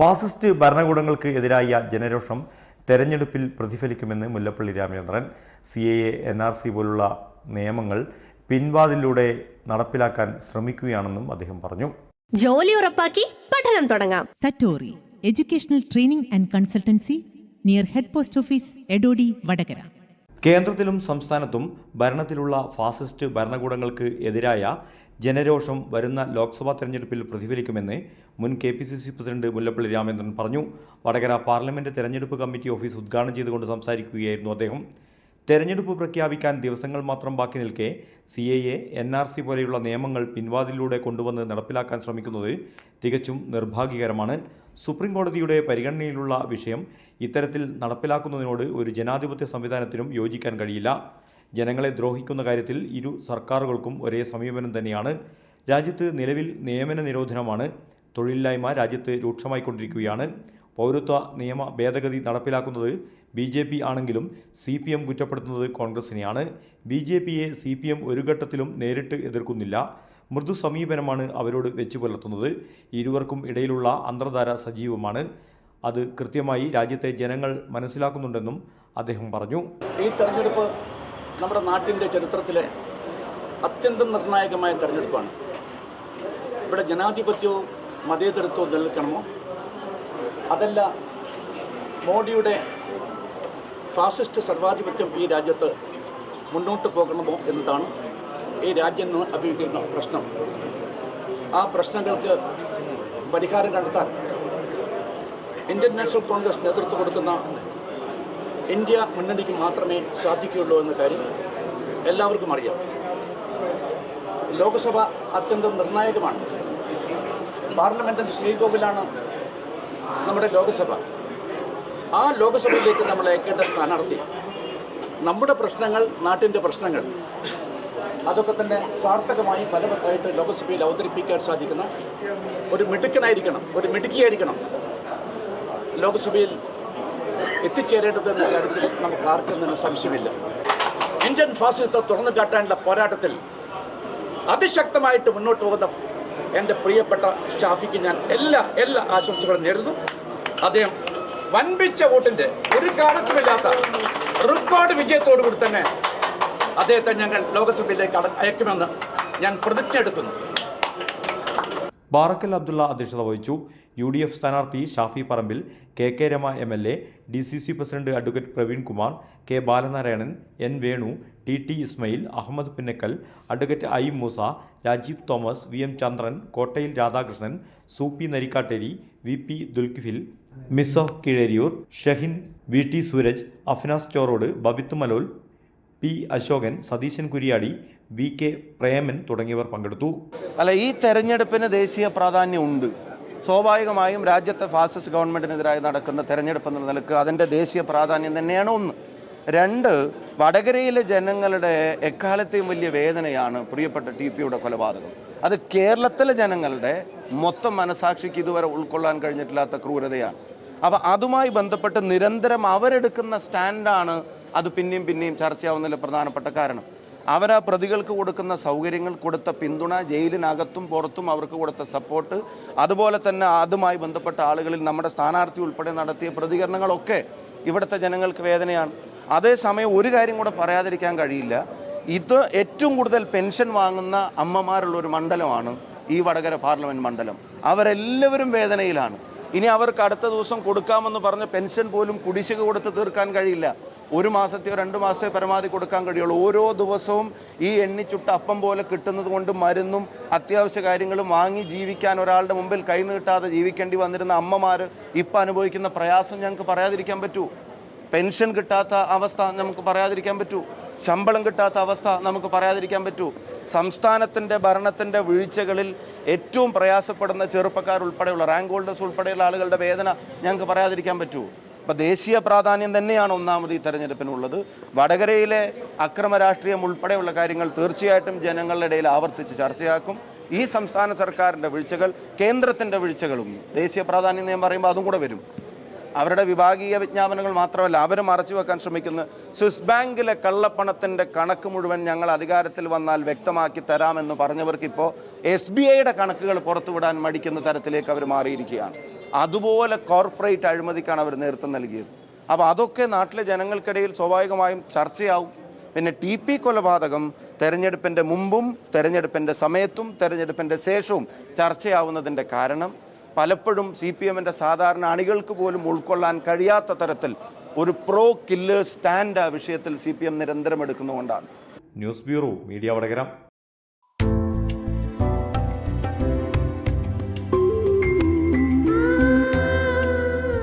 Fascist ഭരണകൂടങ്ങൾക്ക് എതിരായ ജനരോഷം തെരഞ്ഞെടുപ്പിൽ പ്രതിഫലിക്കുമെന്ന് Mullappally Ramachandran C A A N R C പോലുള്ള നിയമങ്ങൾ പിൻവാതിലൂടെ നടപ്പിലാക്കാൻ ശ്രമിക്കുകയാണെന്നും അദ്ദേഹം പറഞ്ഞു. ജോലി ഉറപ്പാക്കി പഠനം തുടങ്ങാം. Satori educational training and consultancy near head post office Edodi Vadakara. കേന്ദ്രത്തിലും സംസ്ഥാനത്തും ഭരണത്തിലുള്ള ഫാസിസ്റ്റ് ഭരണകൂടങ്ങൾക്ക് എതിരായ ജനരോഷം വരുന്ന ലോക്സഭാ തെരഞ്ഞെടുപ്പിൽ പ്രതിഫലിക്കുമെന്ന് മുൻ K P C C president Mullappally Ramachandran പറഞ്ഞു. വടകര പാർലമെന്റ് തെരഞ്ഞെടുപ്പ് കമ്മിറ്റി ഓഫീസ് ഉദ്ഘാടനം ചെയ്തുകൊണ്ട് സംസാരിക്കുകയായിരുന്നു അദ്ദേഹം. തെരഞ്ഞെടുപ്പ് പ്രഖ്യാപിക്കാൻ ദിവസങ്ങൾ മാത്രം ബാക്കി നിൽക്കെ C A A N R C പോലെയുള്ള നിയമങ്ങൾ പിൻവാതിലൂടെ കൊണ്ടുവന്ന് നടപ്പിലാക്കാൻ ശ്രമിക്കുന്നത് തികച്ചും നിർഭാഗ്യകരമാണ്. സുപ്രീം കോടതിയുടെ പരിഗണനയിലുള്ള വിഷയം ഇത്തരത്തിൽ നടപ്പിലാക്കുന്നതിനോട് ഒരു ജനാധിപത്യ സംവിധാനത്തിനും യോജിക്കാൻ കഴിയില്ല. ജനങ്ങളെ ദ്രോഹിക്കുന്ന കാര്യത്തിൽ ഇരു സർക്കാരുകൾക്കും ഒരേ സമീപനം തന്നെയാണ്. രാജ്യത്ത് നിലവിൽ നിയമന നിരോധനമാണ്. തൊഴിലില്ലായ്മ രാജ്യത്ത് രൂക്ഷമായിക്കൊണ്ടിരിക്കുകയാണ്. പൗരത്വ നിയമ ഭേദഗതി നടപ്പിലാക്കുന്നത് ബി ജെ പി ആണെങ്കിലും സി പി എം കുറ്റപ്പെടുത്തുന്നത് കോൺഗ്രസിനെയാണ്. ബി ജെ പിയെ സി പി എം ഒരു ഘട്ടത്തിലും നേരിട്ട് എതിർക്കുന്നില്ല. മൃദു സമീപനമാണ് അവരോട് വെച്ചു പുലർത്തുന്നത്. ഇരുവർക്കും ഇടയിലുള്ള അന്തർധാര സജീവമാണ്. അത് കൃത്യമായി രാജ്യത്തെ ജനങ്ങൾ മനസ്സിലാക്കുന്നുണ്ടെന്നും അദ്ദേഹം പറഞ്ഞു. ഈ തെരഞ്ഞെടുപ്പ് നമ്മുടെ നാട്ടിന്റെ ചരിത്രത്തിലെ അത്യന്തം നിർണായകമായ തെരഞ്ഞെടുപ്പാണ്. ഇവിടെ ജനാധിപത്യവും മതേതരത്വവും നിലനിൽക്കണമോ? അതല്ല മോഡിയുടെ ഫാസിസ്റ്റ് സർവാധിപത്യം ഈ രാജ്യത്ത് മുന്നോട്ട് പോകണമോ എന്നതാണ് ഈ രാജ്യം അഭിമുഖീകരിക്കുന്ന പ്രശ്നം. ആ പ്രശ്നങ്ങൾക്ക് പരിഹാരം കണ്ടെത്താൻ ഇന്ത്യൻ നാഷണൽ കോൺഗ്രസ് നേതൃത്വം കൊടുക്കുന്ന ഇന്ത്യ മുന്നണിക്ക് മാത്രമേ സാധിക്കുകയുള്ളൂ എന്ന കാര്യം എല്ലാവർക്കും അറിയാം. ലോക്സഭ അത്യന്തം നിർണായകമാണ്. പാർലമെന്റിന്റെ ശ്രീകോവിലാണ് നമ്മുടെ ലോകസഭ. ആ ലോകസഭയിലേക്ക് നമ്മൾ അയക്കേണ്ട സ്ഥാനാർത്ഥി നമ്മുടെ പ്രശ്നങ്ങൾ നാട്ടിന്റെ പ്രശ്നങ്ങൾ അതൊക്കെ തന്നെ സാർത്ഥകമായി ഫലവത്തായിട്ട് ലോകസഭയിൽ അവതരിപ്പിക്കാൻ സാധിക്കുന്ന ഒരു മിടുക്കനായിരിക്കണം ഒരു മിടുക്കിയായിരിക്കണം ലോകസഭയിൽ എത്തിച്ചേരേണ്ടതെന്ന കാര്യത്തിൽ നമുക്ക് ആർക്കും തന്നെ സംശയമില്ല. ഇന്ത്യൻ ഫാസിസത്തെ തുറന്നു കാട്ടാനുള്ള പോരാട്ടത്തിൽ അതിശക്തമായിട്ട് മുന്നോട്ട് പോകുന്ന എന്റെ പ്രിയപ്പെട്ട ഷാഫിക്ക് ഞാൻ എല്ലാ എല്ലാ ആശംസകളും നേരുന്നു. അദ്ദേഹം വൻപിച്ച വോട്ടിന്റെ ഒരു കാലത്തുമില്ലാത്ത റെക്കോർഡ് വിജയത്തോടു കൂടി തന്നെ അദ്ദേഹത്തെ ഞങ്ങൾ ലോകസഭയിലേക്ക് അയക്കുമെന്ന് ഞാൻ പ്രതിജ്ഞ എടുക്കുന്നു. ബാറക്കൽ അബ്ദുള്ള അധ്യക്ഷത വഹിച്ചു യു ഡി എഫ് സ്ഥാനാർത്ഥി Shafi Parambil K K Rama M L A D C C president advocate Praveen Kumar K Balanarayanan N Venu T T Ismail Ahammed Pinnakkal advocate I Moosa Rajeev Thomas V M Chandran Kottayil Radhakrishnan Soopy Narikkatteri V P Dulkifil Misoh Keezhariyur Shahin V T Sooraj Afnas Chorode Babith Malol P Ashokan Satheesan Kuriyadi V K Preman തുടങ്ങിയവർ പങ്കെടുത്തു. അല്ല ഈ തെരഞ്ഞെടുപ്പിന് ദേശീയ പ്രാധാന്യമുണ്ട് സ്വാഭാവികമായും രാജ്യത്തെ fascist ഗവൺമെന്റിനെതിരായി നടക്കുന്ന തെരഞ്ഞെടുപ്പ് എന്ന നിലയ്ക്ക് അതിന്റെ ദേശീയ പ്രാധാന്യം തന്നെയാണ് ഒന്ന്. രണ്ട് വടകരയിലെ ജനങ്ങളുടെ എക്കാലത്തെയും വലിയ വേദനയാണ് പ്രിയപ്പെട്ട ടി പിയുടെ കൊലപാതകം. അത് കേരളത്തിലെ ജനങ്ങളുടെ മൊത്തം മനസാക്ഷിക്ക് ഇതുവരെ ഉൾക്കൊള്ളാൻ കഴിഞ്ഞിട്ടില്ലാത്ത ക്രൂരതയാണ്. അപ്പോൾ അതുമായി ബന്ധപ്പെട്ട് നിരന്തരം അവരെടുക്കുന്ന സ്റ്റാൻഡാണ് അത് പിന്നെയും പിന്നെയും ചർച്ചയാവുന്നതിൽ പ്രധാനപ്പെട്ട കാരണം. അവർ ആ പ്രതികൾക്ക് കൊടുക്കുന്ന സൗകര്യങ്ങൾ കൊടുത്ത പിന്തുണ ജയിലിനകത്തും പുറത്തും അവർക്ക് കൊടുത്ത സപ്പോർട്ട് അതുപോലെ തന്നെ അതുമായി ബന്ധപ്പെട്ട ആളുകളിൽ നമ്മുടെ സ്ഥാനാർത്ഥി ഉൾപ്പെടെ നടത്തിയ പ്രതികരണങ്ങളൊക്കെ ഇവിടുത്തെ ജനങ്ങൾക്ക് വേദനയാണ്. അതേസമയം ഒരു കാര്യം കൂടെ പറയാതിരിക്കാൻ കഴിയില്ല. ഇത് ഏറ്റവും കൂടുതൽ പെൻഷൻ വാങ്ങുന്ന അമ്മമാരുള്ള ഒരു മണ്ഡലമാണ് ഈ വടകര പാർലമെന്റ് മണ്ഡലം. അവരെല്ലാവരും വേദനയിലാണ്. ഇനി അവർക്ക് അടുത്ത ദിവസം കൊടുക്കാമെന്ന് പറഞ്ഞ് പെൻഷൻ പോലും കുടിശ്ശിക കൊടുത്ത് തീർക്കാൻ കഴിയില്ല. ഒരു മാസത്തെയോ രണ്ട് മാസത്തെയോ പരമാവധി കൊടുക്കാൻ കഴിയുള്ളൂ. ഓരോ ദിവസവും ഈ എണ്ണിച്ചുട്ട അപ്പം പോലെ കിട്ടുന്നത് കൊണ്ട് മരുന്നും അത്യാവശ്യ കാര്യങ്ങളും വാങ്ങി ജീവിക്കാൻ ഒരാളുടെ മുമ്പിൽ കൈ നീട്ടാതെ ജീവിക്കേണ്ടി വന്നിരുന്ന അമ്മമാർ ഇപ്പം അനുഭവിക്കുന്ന പ്രയാസം ഞങ്ങൾക്ക് പറയാതിരിക്കാൻ പറ്റൂ. പെൻഷൻ കിട്ടാത്ത അവസ്ഥ നമുക്ക് പറയാതിരിക്കാൻ പറ്റൂ. ശമ്പളം കിട്ടാത്ത അവസ്ഥ നമുക്ക് പറയാതിരിക്കാൻ പറ്റൂ. സംസ്ഥാനത്തിന്റെ ഭരണത്തിന്റെ വീഴ്ചകളിൽ ഏറ്റവും പ്രയാസപ്പെടുന്ന ചെറുപ്പക്കാർ ഉൾപ്പെടെയുള്ള റാങ്ക് ഹോൾഡേഴ്സ് ഉൾപ്പെടെയുള്ള ആളുകളുടെ വേദന ഞങ്ങൾക്ക് പറയാതിരിക്കാൻ പറ്റൂ. അപ്പോൾ ദേശീയ പ്രാധാന്യം തന്നെയാണ് ഒന്നാമത് ഈ തെരഞ്ഞെടുപ്പിനുള്ളത്. വടകരയിലെ അക്രമ രാഷ്ട്രീയം ഉൾപ്പെടെയുള്ള കാര്യങ്ങൾ തീർച്ചയായിട്ടും ജനങ്ങളുടെ ഇടയിൽ ആവർത്തിച്ച് ചർച്ചയാക്കും. ഈ സംസ്ഥാന സർക്കാരിന്റെ വീഴ്ചകൾ കേന്ദ്രത്തിന്റെ വീഴ്ചകളും ദേശീയ പ്രാധാന്യം നിയമം പറയുമ്പോൾ അതും കൂടെ വരും. അവരുടെ വിഭാഗീയ വിജ്ഞാപനങ്ങൾ മാത്രമല്ല അവർ മറച്ചു വെക്കാൻ ശ്രമിക്കുന്ന. സ്വിസ് ബാങ്കിലെ കള്ളപ്പണത്തിന്റെ കണക്ക് മുഴുവൻ ഞങ്ങൾ അധികാരത്തിൽ വന്നാൽ വ്യക്തമാക്കി തരാമെന്ന് പറഞ്ഞവർക്കിപ്പോൾ എസ് ബി ഐയുടെ കണക്കുകൾ പുറത്തുവിടാൻ മടിക്കുന്ന തരത്തിലേക്ക് അവർ മാറിയിരിക്കുകയാണ്. അതുപോലെ കോർപ്പറേറ്റ് അഴിമതിക്കാണ് അവർ നേതൃത്വം നൽകിയത്. അപ്പോൾ അതൊക്കെ നാട്ടിലെ ജനങ്ങൾക്കിടയിൽ സ്വാഭാവികമായും ചർച്ചയാവും. പിന്നെ ടി പി കൊലപാതകം തെരഞ്ഞെടുപ്പിന്റെ മുമ്പും തെരഞ്ഞെടുപ്പിന്റെ സമയത്തും തെരഞ്ഞെടുപ്പിന്റെ ശേഷവും ചർച്ചയാവുന്നതിന്റെ കാരണം പലപ്പോഴും സി പി എമ്മിന്റെ സാധാരണ അണികൾക്ക് പോലും ഉൾക്കൊള്ളാൻ കഴിയാത്ത തരത്തിൽ ഒരു പ്രോ കില്ലേഴ്സ് സ്റ്റാൻഡ് ആ വിഷയത്തിൽ സി പി എം നിരന്തരം എടുക്കുന്നുകൊണ്ടാണ് ന്യൂസ് ബ്യൂറോ മീഡിയ വടകര.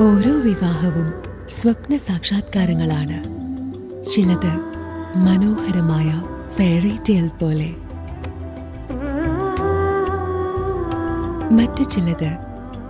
ഓരോ വിവാഹവും സ്വപ്ന സാക്ഷാത്കാരങ്ങളാണ്. ചിലത് മനോഹരമായ ഫെയറി ടെയിൽ പോലെ. മറ്റു ചിലത്